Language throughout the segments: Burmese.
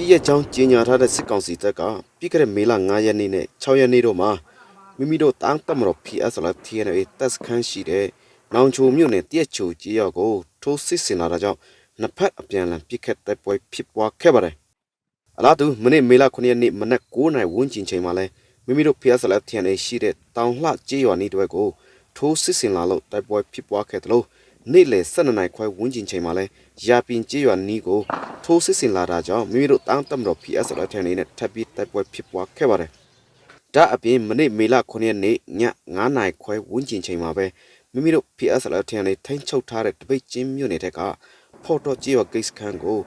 ပြည်ရဲ့ချောင်းကြီးညာထားတဲ့စစ်ကောင်စီတပ်ကပြီးခဲ့တဲ့မေလ9ရက်နေ့နဲ့6ရက်နေ့တို့မှာမိမိတို့တန်းတမတော် PSLF TNA တပ်စခန်းရှိတဲ့နောင်ချိုမြို့နယ်တရက်ချိုကြီးရောက်ကိုထိုးစစ်ဆင်လာတာကြောင့်နှစ်ဖက်အပြန်အလှန်ပစ်ခတ်တိုက်ပွဲဖြစ်ပွားခဲ့ပါတယ်။အလားတူမနေ့မေလ9ရက်နေ့မနက်9:00နာရီဝန်းကျင်ချိန်မှာလဲမိမိတို့ PSLF TNA ရှိတဲ့တောင်လှကြေးရွာနေတွေကိုထိုးစစ်ဆင်လာလို့တိုက်ပွဲဖြစ်ပွားခဲ့တယ်လို့ နေ့လယ်12နာရီခွဲဝန်းကျင်ချိန်မှာလဲရာပင်ကြေးရွာနီးကိုထိုးစစ်ဆင်လာတာကြောင့်မိမိတို့တန်းတမတော် PSL ထန်နေနဲ့ထပ်ပြီးတိုက်ပွဲဖြစ်ပွားခဲ့ပါတယ်။ဒါအပြင်မနေ့မေလ9ရက်နေ့ည9နာရီခွဲဝန်းကျင်ချိန်မှာပဲမိမိတို့ PSL ထန်နေထိန်းချုပ်ထားတဲ့တပိတ်ချင်းမြို့နယ်ထက်ကဖော်တော်ကြီးရောဂိတ်စခန်းကို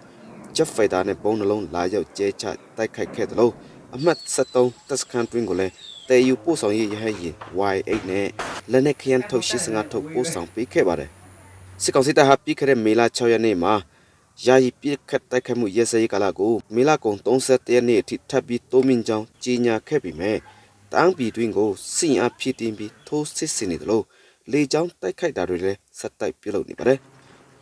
ဂျက်ဖိုက်တာနဲ့ပုံနှလုံးလာရောက်ကျဲချတိုက်ခိုက်ခဲ့တယ်လို့အမှတ်73တပ်စခန်းတွင်းကိုလည်းတေယူပို့ဆောင်ရေးရဟရင် Y8 နဲ့လက်နက်ခရန်ထုတ်85ထုတ်ပို့ဆောင်ပေးခဲ့ပါတယ်။ စစ်ကောင်စီတပ်ဟာပြီးခဲ့တဲ့မေလ6ရက်နေ့မှာယာယီပြစ်ခတ်တိုက်ခိုက်မှုရဲစရေးကာလကိုမေလကုံ31ရက်နေ့အထိထပ်ပြီးတိုးမြင့်ကြောင်းကြီးညာခဲ့ပြီးမြဲတန်းပြည်တွင်ကိုစီရင်အဖြစ်တင်ပြီးထိုးစစ်ဆင်နေတယ်လို့လေကြောင်းတိုက်ခိုက်တာတွေလည်းဆက်တိုက်ပြုလုပ်နေပါတယ်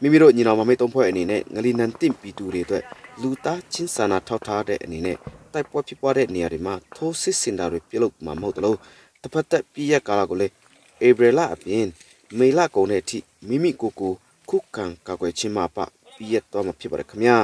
မိမိတို့ညီနောင်မမေတုံးဖွဲ့အနေနဲ့ငလီနန်တင့်ပြည်သူတွေအတွက်လူသားချင်းစာနာထောက်ထားတဲ့အနေနဲ့တိုက်ပွဲဖြစ်ပွားတဲ့နေရာတွေမှာထိုးစစ်ဆင်တာတွေပြုလုပ်မှာမဟုတ်တယ်လို့တစ်ဖက်သက်ပြည်ရက်ကာလကိုလည်းဧပြီလအပြင် မေလကုံတဲ့အထိမိမိကိုယ်ကိုခုခံကာကွယ်ခြင်းမှာပပြည့်ရတော့မှာဖြစ်ပါတယ်ခင်ဗျာ